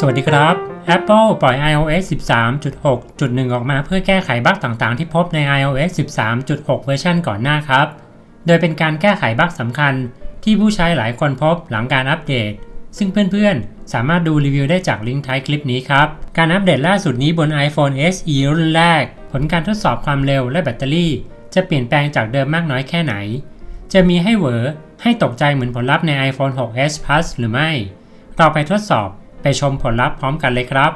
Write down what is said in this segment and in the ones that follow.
สวัสดีครับ Apple ปล่อย iOS 13.6.1 ออกมาเพื่อแก้ไขบั๊กต่างๆ ที่พบใน iOS 13.6 เวอร์ชันก่อนหน้าครับ โดยเป็นการแก้ไขบั๊กสำคัญที่ผู้ใช้หลายคนพบหลังการอัปเดต ซึ่งเพื่อนๆ สามารถดูรีวิวได้จากลิงก์ท้ายคลิปนี้ครับ การอัปเดตล่าสุดนี้บน iPhone SE รุ่นแรก ผลการทดสอบความเร็วและแบตเตอรี่ จะเปลี่ยนแปลงจากเดิมมากน้อยแค่ไหน จะมีให้เหวอให้ตกใจเหมือนผลลัพธ์ใน iPhone 6s Plus หรือไม่ เราไปทดสอบ ไปชมผลลัพธ์พร้อมกันเลยครับ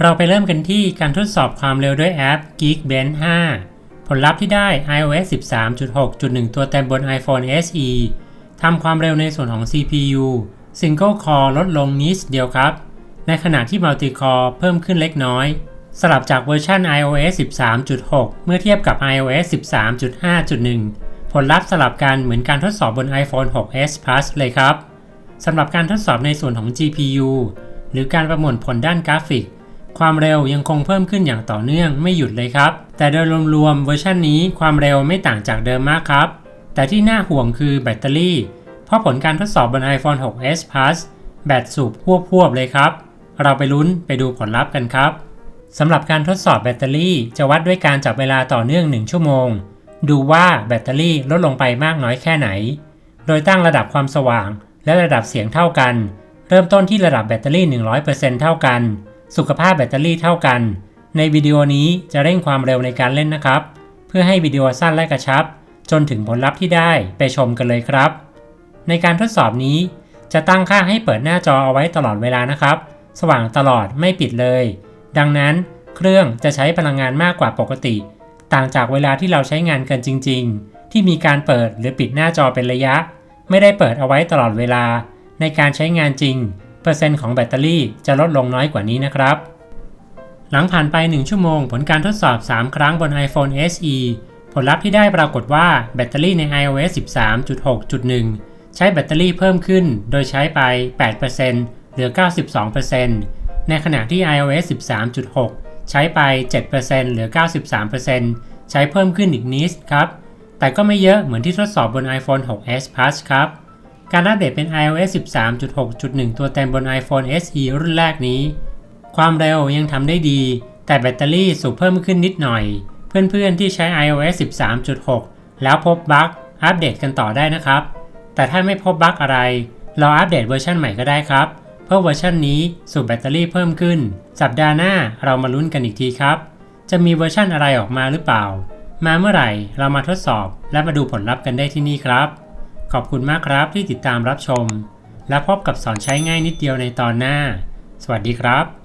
เราไปเริ่มกันที่การทดสอบความเร็วด้วยแอป Geekbench 5 ผลลัพธ์ที่ได้ iOS 13.6.1 ตัวเต็มบน iPhone SE ทำความเร็วในส่วนของ CPU Single Core ลดลงนิดเดียวครับ ในขณะที่ Multi Core เพิ่มขึ้นเล็กน้อย สลับจากเวอร์ชัน iOS 13.6 เมื่อเทียบกับ iOS 13.5.1 ผลลัพธ์สลับกันเหมือนการทดสอบบน iPhone 6s Plus เลยครับ สำหรับการทดสอบในส่วนของ GPU หรือการประมวลผลด้านกราฟิก ความเร็วยังคงเพิ่มขึ้นอย่างต่อเนื่องไม่หยุดเลยครับ แต่โดยรวมๆเวอร์ชันนี้ความเร็วไม่ต่างจากเดิมมากครับ แต่ที่น่าห่วงคือแบตเตอรี่ เพราะผลการทดสอบบน iPhone 6s Plus แบตสูบพวบๆเลยครับ เราไปลุ้นไปดูผลลัพธ์กันครับสำหรับการทดสอบแบตเตอรี่จะวัดด้วยการจับเวลาต่อเนื่อง 1 ชั่วโมง ดูว่าแบตเตอรี่ลดลงไปมากน้อยแค่ไหน โดยตั้งระดับความสว่าง และระดับเสียงเท่ากัน เริ่มต้นที่ระดับแบตเตอรี่ 100%เท่ากัน สุขภาพแบตเตอรี่เท่ากัน ในวิดีโอนี้จะเร่งความเร็วในการเล่นนะครับ เพื่อให้วิดีโอสั้นและกระชับ จนถึงผลลัพธ์ที่ได้ไปชมกันเลยครับ ในการทดสอบนี้ จะตั้งค่าให้เปิดหน้าจอเอาไว้ตลอดเวลานะครับ สว่างตลอดไม่ปิดเลย ดังนั้นเครื่องจะใช้พลังงานมากกว่าปกติ ต่างจากเวลาที่เราใช้งานกันจริง ๆ ที่มีการเปิดหรือปิดหน้าจอเป็นระยะ ไม่ได้เปิดเอาไว้ตลอดเวลา ในการใช้งานจริง เปอร์เซ็นต์ของแบตเตอรี่จะลดลงน้อยกว่านี้นะครับ หลังผ่านไป 1 ชั่วโมง ผลการทดสอบ 3 ครั้งบน iPhone SE ผลลัพธ์ที่ได้ปรากฏว่าแบตเตอรี่ใน iOS 13.6.1 ใช้แบตเตอรี่เพิ่มขึ้น โดยใช้ไป 8%เหลือ 92%ในขณะที่ iOS 13.6 ใช้ไป 7%เหลือ 93%ใช้เพิ่มขึ้นอีกนิดครับ แต่ก็ไม่เยอะเหมือนที่ทดสอบบน iPhone 6s Plus ครับ การอัปเดตเป็น iOS 13.6.1 ตัวเต็มบน iPhone SE รุ่นแรกนี้ ความเร็วยังทำได้ดี แต่แบตเตอรี่สูบเพิ่มขึ้นนิดหน่อย เพื่อนๆที่ใช้ iOS 13.6 แล้วพบบั๊กอัปเดตกันต่อได้นะครับ แต่ถ้าไม่พบบั๊กอะไร เราอัปเดตเวอร์ชันใหม่ก็ได้ครับ เพราะเวอร์ชันนี้สูบแบตเตอรี่เพิ่มขึ้น สัปดาห์หน้าเรามาลุ้นกันอีกทีครับ จะมีเวอร์ชันอะไรออกมาหรือเปล่า มาเมื่อไหร่เรามาทดสอบและมาดูผลลัพธ์กันได้ที่นี่ครับ ขอบคุณมากครับที่ติดตามรับชม และพบกับสอนใช้ง่ายนิดเดียวในตอนหน้า สวัสดีครับ